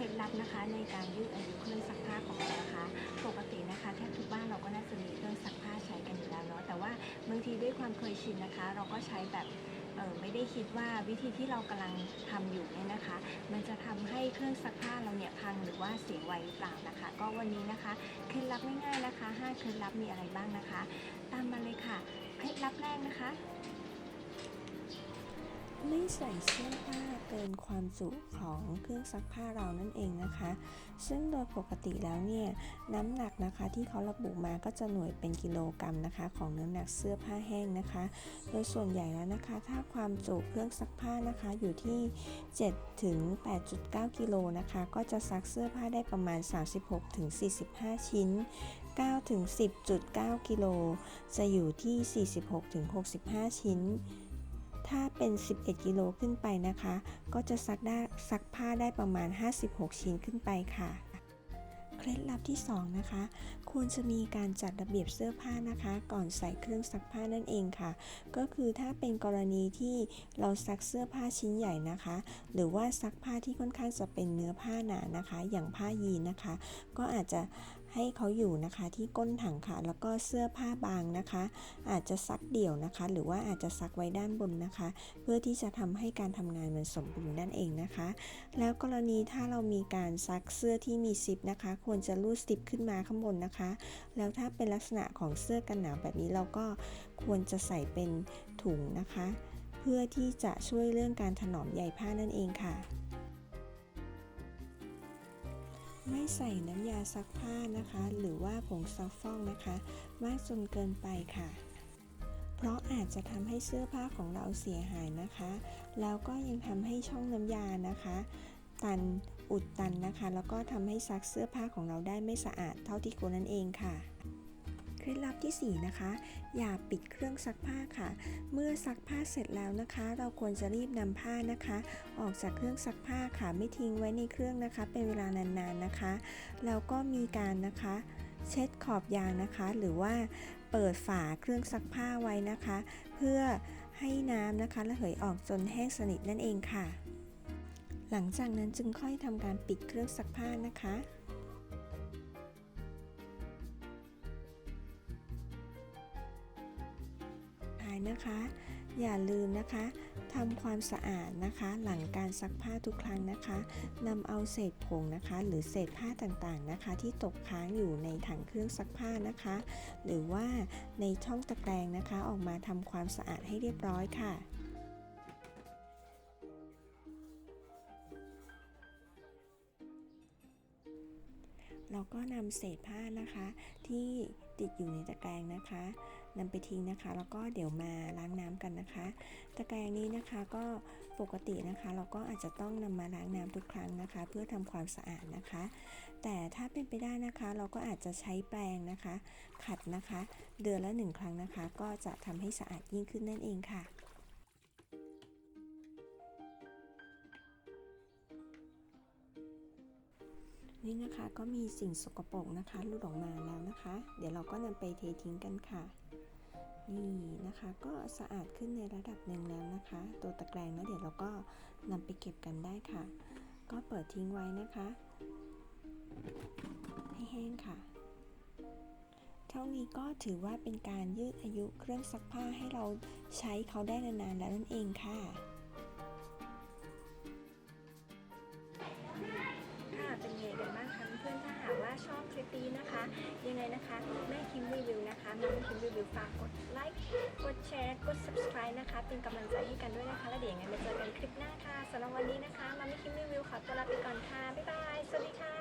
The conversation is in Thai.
เคล็ดลับนะคะในการยืดอายุเครื่องซักผ้าของเรานะคะ ปกตินะคะแทบทุกบ้านเราก็น่าจะมีเครื่องซักผ้าใช้กันอยู่แล้วเนาะแต่ว่าบางทีด้วยความเคยชินนะคะ เราก็ใช้แบบเออไม่ได้คิดว่าวิธีที่เรากำลังทำอยู่เนี่ยนะคะ มันจะทำให้เครื่องซักผ้าเราเนี่ยพังหรือว่าเสียไวหรือเปล่านะคะ ก็วันนี้นะคะเคล็ดลับง่ายๆนะคะ5เคล็ดลับมีอะไรบ้างนะคะ ตามมาเลยค่ะเคล็ดลับแรกนะคะ ไม่ใส่เสื้อผ้าเกินความจุของเครื่องซักผ้าเรานั่นเองนะคะ ซึ่งโดยปกติแล้วเนี่ยน้ำหนักนะคะที่เขาระบุมาก็จะหน่วยเป็นกิโลกรัมนะคะ ของน้ำหนักเสื้อผ้าแห้งนะคะ โดยส่วนใหญ่แล้วนะคะ ถ้าความจุเครื่องซักผ้านะคะอยู่ที่7ถึง8.9 กิโลนะคะ ก็จะซักเสื้อผ้าได้ประมาณ 36ถึง45 ชิ้น9ถึง10.9 กิโลจะอยู่ที่ 46ถึง65 ชิ้น ถ้าเป็น 11 กิโลขึ้นไปนะคะ ก็จะซักได้ซักผ้าได้ประมาณ 56 ชิ้นขึ้นไปค่ะ เคล็ดลับที่ 2 นะคะ ควรจะมีการจัดระเบียบเสื้อผ้านะคะ ก่อนใส่เครื่องซักผ้านั่นเองค่ะ ก็คือถ้าเป็นกรณีที่เราซักเสื้อผ้าชิ้นใหญ่นะคะ หรือว่าซักผ้าที่ค่อนข้างจะเป็นเนื้อผ้าหนานะคะ อย่างผ้ายีนนะคะ ก็อาจจะ ให้เขาอยู่นะคะที่ก้นถังค่ะ แล้วก็เสื้อผ้าบางนะคะ อาจจะซักเดี่ยวนะคะ หรือว่าอาจจะซักไว้ด้านบนนะคะ เพื่อที่จะทำให้การทำงานมันสมบูรณ์นั่นเองนะคะ แล้วกรณีถ้าเรามีการซักเสื้อที่มีซิปนะคะ ควรจะรูดซิปขึ้นมาข้างบนนะคะ แล้วถ้าเป็นลักษณะของเสื้อกันหนาวแบบนี้เราก็ควรจะใส่เป็นถุงนะคะ เพื่อที่จะช่วยเรื่องการถนอมใยผ้านั่นเองค่ะ ไม่ใส่น้ำยาซักผ้านะคะ หรือว่าผงซักฟอกนะคะ มากจนเกินไปค่ะ เพราะอาจจะทำให้เสื้อผ้าของเราเสียหายนะคะ แล้วก็ยังทำให้ช่องน้ำยานะคะ ตันอุดตันนะคะ แล้วก็ทำให้ซักเสื้อผ้าของเราได้ไม่สะอาดเท่าที่ควรนั่นเองค่ะ ล็ดลับที่ 4 นะคะ อย่าปิดเครื่องซักผ้าค่ะ เมื่อซักผ้าเสร็จแล้วนะคะ เราควรจะรีบนำผ้านะคะ ออกจากเครื่องซักผ้าค่ะไม่ทิ้งไว้ในเครื่องนะคะ เป็นเวลานานๆนะคะ แล้วก็มีการนะคะเช็ดขอบยางนะคะ หรือว่าเปิดฝาเครื่องซักผ้าไว้นะคะ เพื่อให้น้ำนะคะระเหยออกจนแห้งสนิทนั่นเองค่ะ หลังจากนั้นจึงค่อยทำการปิดเครื่องซักผ้านะคะ นะคะ อย่าลืมนะคะทำความสะอาดนะคะ หลังการซักผ้าทุกครั้งนะคะนำเอาเศษผงนะคะ หรือเศษผ้าต่างๆนะคะ ที่ตกค้างอยู่ในถังเครื่องซักผ้านะคะ หรือว่าในช่องตะแกรงนะคะ ออกมาทำความสะอาดให้เรียบร้อยค่ะเราก็นำเศษผ้านะคะที่ติดอยู่ในตะแกรงนะคะ นำไปทิ้งนะคะ แล้วก็เดี๋ยวมาล้างน้ำกันนะคะ ตะแกรงนี้นะคะก็ปกตินะคะ เราก็อาจจะต้องนำมาล้างน้ำทุกครั้งนะคะ เพื่อทำความสะอาดนะคะ แต่ถ้าเป็นไปได้นะคะเราก็อาจจะใช้แปรงนะคะ ขัดนะคะ เดือนละหนึ่งครั้งนะคะ ก็จะทำให้สะอาดยิ่งขึ้นนั่นเองค่ะนี่นะคะก็มีสิ่งสกปรกนะคะหลุดออกมาแล้วนะคะ เดี๋ยวเราก็นำไปเททิ้งกันค่ะ นี่นะคะก็สะอาดขึ้นในระดับหนึ่งแล้วนะคะ ตัวตะแกรงนะเดี๋ยวเราก็นำไปเก็บกันได้ค่ะ ก็เปิดทิ้งไว้นะคะ ให้แห้งค่ะ เท่านี้ก็ถือว่าเป็นการยืดอายุเครื่องซักผ้าให้เราใช้เขาได้นานๆแล้วนั่นเองค่ะ ชอบคลิปนี้นะคะ ยังไงนะคะแม่คิมรีวิวนะคะแม่คิมรีวิวฝากกดไลค์กดแชร์กด subscribe นะคะ เป็นกำลังใจให้กันด้วยนะคะ แล้วเดี๋ยวยังไงมาเจอกันคลิปหน้าค่ะสำหรับวันนี้นะคะมาม่คิมรีวิวขอตัวลาไปก่อนค่ะบ๊ายบายสวัสดีค่ะ